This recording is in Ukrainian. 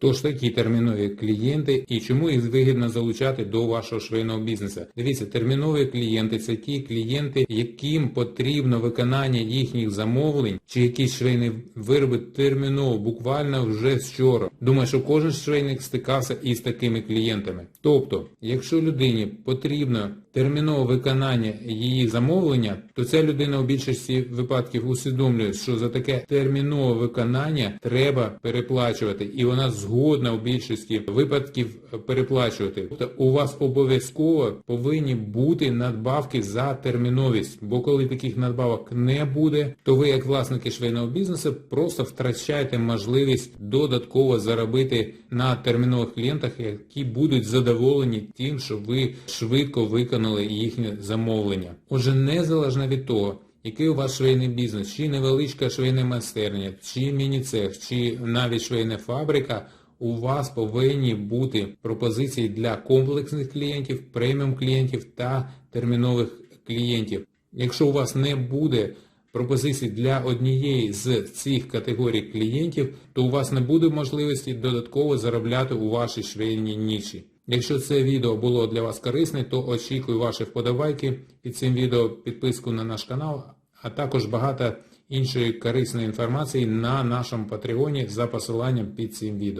Хто ж такі термінові клієнти і чому їх вигідно залучати до вашого швейного бізнесу? Дивіться, термінові клієнти це ті клієнти, яким потрібно виконання їхніх замовлень чи якісь швейні вироби терміново, буквально вже вчора. Думаю, що кожен швейник стикався із такими клієнтами. Тобто, якщо людині потрібно термінове виконання її замовлення, то ця людина у більшості випадків усвідомлює, що за таке термінове виконання треба переплачувати, і вона згодна у більшості випадків переплачувати. Тобто у вас обов'язково повинні бути надбавки за терміновість, бо коли таких надбавок не буде, то ви, як власники швейного бізнесу, просто втрачаєте можливість додатково заробити на термінових клієнтах, які будуть задоволені тим, що ви швидко виконали їхнє замовлення. Отже, незалежно від того. Який у вас швейний бізнес, чи невеличка швейна майстерня, чи міні-цех, чи навіть швейна фабрика, у вас повинні бути пропозиції для комплексних клієнтів, преміум клієнтів та термінових клієнтів. Якщо у вас не буде пропозицій для однієї з цих категорій клієнтів, то у вас не буде можливості додатково заробляти у вашій швейній ніші. Якщо це відео було для вас корисне, то очікую ваші вподобайки під цим відео, підписку на наш канал, а також багато іншої корисної інформації на нашому патреоні за посиланням під цим відео.